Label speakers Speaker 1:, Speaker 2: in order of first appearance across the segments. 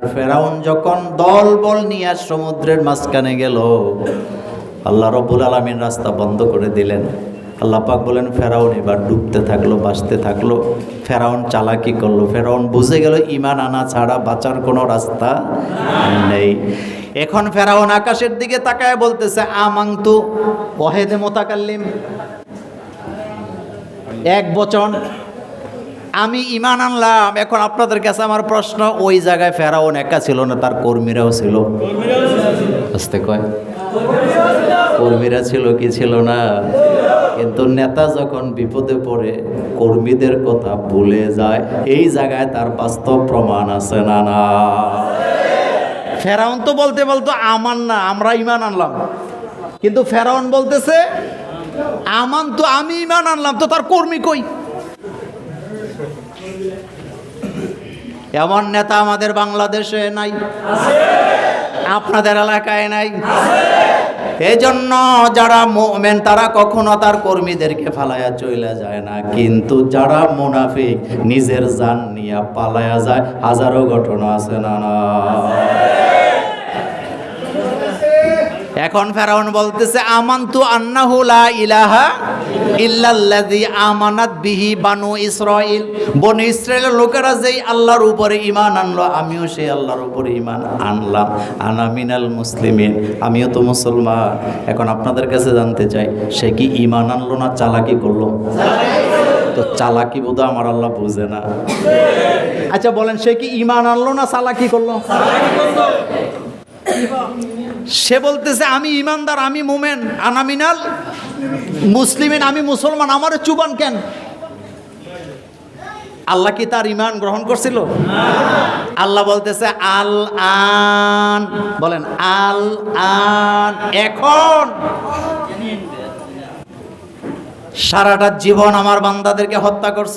Speaker 1: ফেরাউন যখন দল বল নিয়ে সমুদ্রের মাঝখানে গেল, আল্লাহ রব্বুল আলমিন রাস্তা বন্ধ করে দিলেন। আল্লাহ পাক বলেন, ফেরাউন এবার ডুবতে থাকল, বাঁচতে থাকল। ফেরাউন চালাকি করল। ফেরাউন বুঝে গেল, ইমান আনা ছাড়া বাঁচার কোনো রাস্তা নেই। এখন ফেরাউন আকাশের দিকে তাকায় বলতেছে, আমাংতু ওহেদে মোতাকাল্লিম, এক বচন আমি ইমান আনলাম, এখন আপনাদের কাছে আমার প্রশ্ন, ওই জায়গায় ফেরাউন একা ছিল না, তার কর্মীরাও ছিল? আসতে কয়। কর্মীরা ছিল কি ছিল না? কিন্তু নেতা যখন বিপদে পড়ে, কর্মীদের কথা ভুলে যায়, এই জায়গায় তার বাস্তব প্রমাণ আছে না না? ফেরাউন তো বলতে বলতো আমার না, আমরা ইমান আনলাম। কিন্তু ফেরাউন বলতেছে, আমান তো আমি ইমান আনলাম, তো তার কর্মী কই? এমন নেতা আমাদের বাংলাদেশে নাই। আপনাদের এলাকায় নাই। এই জন্য যারা মোমেন, তারা কখনো তার কর্মীদেরকে ফালাইয়া চলে যায় না। কিন্তু যারা মুনাফিক, নিজের জান নিয়ে পালায়া যায়। হাজারো ঘটনা আছে না না? এখন ফেরাউন বলতেছে, আমান্তু আন্নাহু লা ইলাহা ইল্লাল্লাযী আমানাত বিহি বানু ইসরাইল বনি ইসরায়েলের লোকেরা যেই আল্লাহর উপরে ঈমান আনলো, আমিও সেই আল্লাহর উপরে ঈমান আনলাম। আনা মিনাল মুসলিমিন, আমিও তো মুসলমান। এখন আপনাদের কাছে জানতে চাই, সে কি ঈমান আনলো না চালাকি করল? তো চালাকি বোধহয় আমার আল্লাহ বুঝে না। আচ্ছা বলেন, সে কি ঈমান আনলো না চালাকি করল? সে বলতেছে, আমি ইমানদার, আমি মোমেন আনামিনাল মুসলিমিন, আমি মুসলমান আমার চুবান কেন? আল্লাহ কি তার ইমান গ্রহণ করছিল? আল্লাহ বলতেছে, আল আন। বলেন, আল আন। এখন সারাটা জীবন আমার বান্দাদেরকে হত্যা করছ?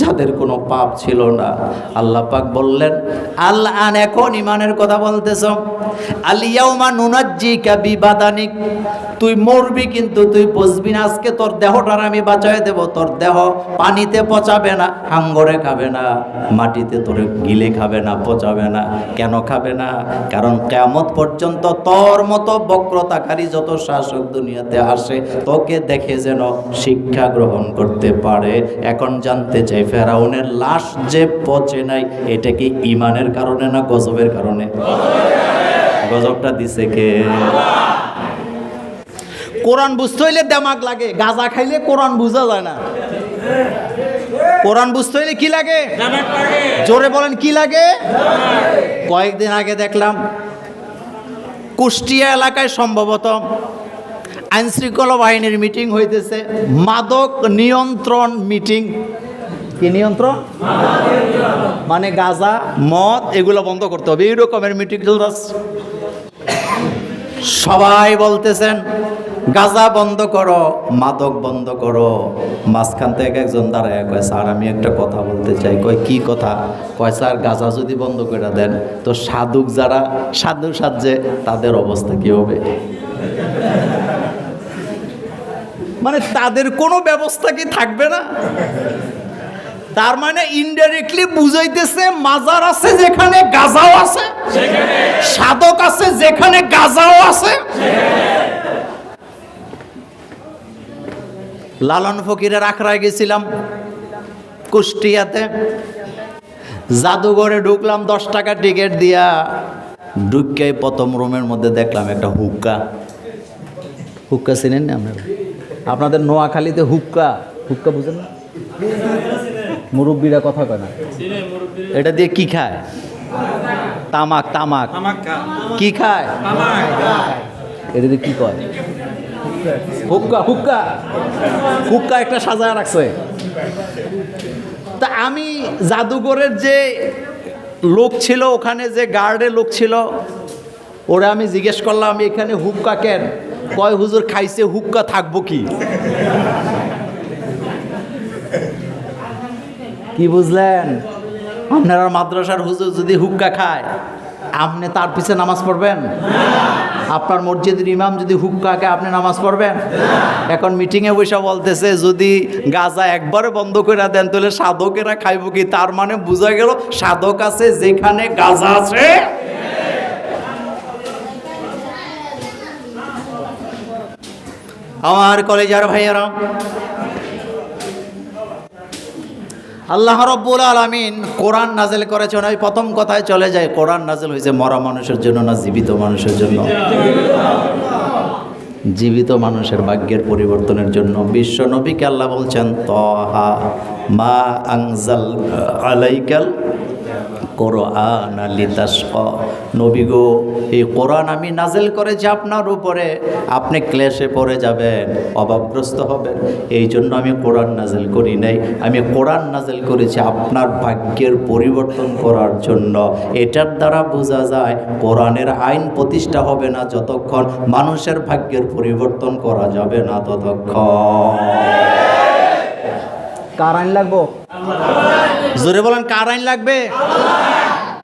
Speaker 1: যাদের কোনো পাপ ছিল না। আল্লাহ পাক বললেন আল্লাহ আন এখন ইমানের কথা বলতেছ। আলিয়াউমা নুনাজ্জি কাবি বাদানিক তুই মরবি কিন্তু তুই বুঝবি না। আজকে তোর দেহটার আমি বাঁচাই দেব। তোর দেহ পানিতে পচাবে না হাঙ্গরে খাবে না, মাটিতে তোর গিলে খাবে না, পচাবে না। কেন খাবে না? কারণ কেমত পর্যন্ত তোর মতো বক্রতাকারী যত শাসক দুনিয়াতে আসে, তোকে দেখে যেন শিক্ষা গ্রহণ করতে পারে। এখন জানতে চাই ফেরাউনের লাশ যে পচে নাই এটা কি ইমানের কারণে না গজবের কারণে? গজবটা দিছে কে? কোরআন বুঝতে হইলে দেমাগ লাগে গাঁজা খাইলে কোরআন বোঝা যায় না। কোরআন বুঝতে হইলে কি লাগে? জোরে বলেন কি লাগে? কয়েকদিন আগে দেখলাম কুষ্টিয়া এলাকায় সম্ভবত আইন শৃঙ্খলা বাহিনীর মিটিং হইতেছে মাদক নিয়ন্ত্রণ মিটিং। কি নিয়ন্ত্রণ? মানে গাঁজা, মদ, এগুলো বন্ধ করতে হবে। এই রকমের মিটিং চলতেছে সবাই বলতেছেন, গাজা বন্ধ করো, মাদক বন্ধ করো। মাঝখান থেকে একজন দাঁড়ায় কয়, স্যার, আমি একটা কথা বলতে চাই। কয়, কি কথা? কয়, স্যার, গাজা যদি বন্ধ করে দেন, তো সাধুক যারা সাধু সাজে, তাদের অবস্থা কি হবে? মানে তাদের কোনো ব্যবস্থা কি থাকবে না? তার মানে ইনডাইরেক্টলি বুঝাইতেছে, মাজার আছে যেখানে, গাজাও আছে, সাধক আছে যেখানে, গাজাও আছে। লালন ফকিরের আখড়ায় গেছিলাম কুষ্টিয়াতে। জাদুঘরে ঢুকলাম, দশ টাকা টিকিট দিয়া ঢুকে প্রথম রুমের মধ্যে দেখলাম একটা হুক্কা। হুক্কা চিনেন না আপনারা? আপনাদের নোয়াখালীতে হুক্কা। হুক্কা বুঝেন না? মুরব্বীরা কথা কয় না? এটা দিয়ে কি খায়? তামাক তামাক। কি খায়? এটা দিয়ে কি কয়? হুক্কা হুক্কা। হুক্কা একটা সাজায় রাখছে। তা আমি জাদুঘরের যে লোক ছিল, ওখানে যে গার্ডের লোক ছিল, ওরা আমি জিজ্ঞেস করলাম, এখানে হুক্কা কেন? কয়, হুজুর, খাইছে, হুক্কা থাকব কি? কি বুঝলেন? আপনারা মাদ্রাসার হুজুর যদি হুক্কা খায়, আপনি তার পিছে নামাজ পড়বেন? আপনার মসজিদের ইমাম যদি হুক্কা খায়, আপনি নামাজ পড়বেন? এখন মিটিংয়ে বসে বলতেছে, যদি গাজা একবারে বন্ধ করে দেন, তাহলে সাধকেরা খাইব কি? তার মানে বোঝা গেল সাধক আছে, যেখানে গাজা আছে। আমার কলেজার ভাইয়েরা আল্লাহ রব্বুল আলমিন কোরআন নাজেল করেছেন। ওই প্রথম কথায় চলে যায়, কোরআন নাজেল হয়েছে মরা মানুষের জন্য না জীবিত মানুষের জন্য। জীবিত মানুষের ভাগ্যের পরিবর্তনের জন্য। বিশ্ব নবীকে আল্লাহ বলছেন, তহা মা আংজাল আলাইকাল কোরআন নবী গো, এই কোরআন আমি নাজেল করেছি আপনার উপরে। আপনি ক্লেশে পড়ে যাবেন, অভাবগ্রস্ত হবেন। এই জন্য আমি কোরআন নাজেল করি নাই। আমি কোরআন নাজেল করেছি আপনার ভাগ্যের পরিবর্তন করার জন্য। এটার দ্বারা বোঝা যায়, কোরআনের আইন প্রতিষ্ঠা হবে না যতক্ষণ মানুষের ভাগ্যের পরিবর্তন করা যাবে না ততক্ষণ। কার আইন লাগবো? জোরে বলেন কার আইন লাগবে?